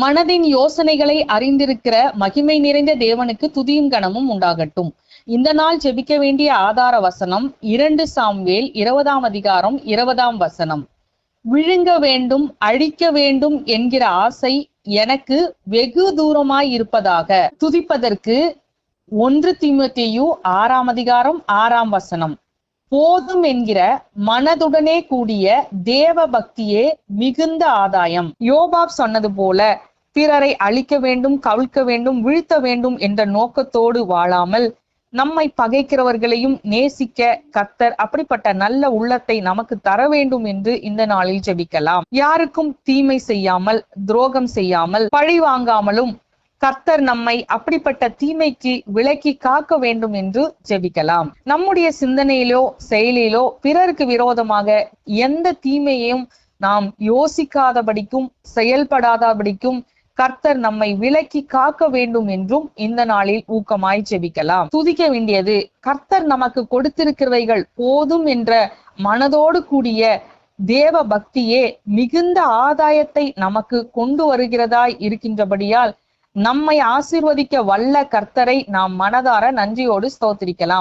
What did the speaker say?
மனதின் யோசனைகளை அறிந்திருக்கிற மகிமை நிறைந்த தேவனுக்கு துதியும் கணமும் உண்டாகட்டும். இந்த நாள் ஜெபிக்க வேண்டிய ஆதார வசனம் இரண்டு சாம்வேல் இருபதாம் அதிகாரம் இருபதாம் வசனம். விழுங்க வேண்டும் அழிக்க வேண்டும் என்கிற ஆசை எனக்கு வெகு தூரமாய் இருப்பதாக. துதிப்பதற்கு ஒன்று தீமத்தேயு ஆறாம் அதிகாரம் ஆறாம் வசனம். போதும் என்கிற மனதுடனே கூடிய தேவ பக்தியே மிகுந்த ஆதாயம். யோபாப் சொன்னது போல பிறரை அழிக்க வேண்டும் கவிழ்க்க வேண்டும் வீழ்த்த வேண்டும் என்ற நோக்கத்தோடு வாழாமல் நம்மை பகைக்கிறவர்களையும் நேசிக்க கத்தர் அப்படிப்பட்ட நல்ல உள்ளத்தை நமக்கு தர வேண்டும் என்று இந்த நாளில் ஜெபிக்கலாம். யாருக்கும் தீமை செய்யாமல் துரோகம் செய்யாமல் பழி வாங்காமலும் கர்த்தர் நம்மை அப்படிப்பட்ட தீமைக்கு விலக்கி காக்க வேண்டும் என்று ஜெபிக்கலாம். நம்முடைய சிந்தனையிலோ செயலிலோ பிறருக்கு விரோதமாக எந்த தீமையையும் நாம் யோசிக்காதபடிக்கும் செயல்படாதபடிக்கும் கர்த்தர் நம்மை விலக்கி காக்க வேண்டும் என்றும் இந்த நாளில் ஊக்கமாய் செவிக்கலாம் துதிக்க வேண்டியது கர்த்தர் நமக்கு கொடுத்திருக்கிறவைகள் போதும் என்ற மனதோடு கூடிய தேவ பக்தியே மிகுந்த ஆதாயத்தை நமக்கு கொண்டு வருகிறதாய் இருக்கின்றபடியால் நம்மை ஆசிர்வதிக்க வல்ல கர்த்தரை நாம் மனதார நன்றியோடு ஸ்தோத்திரிக்கலாம்.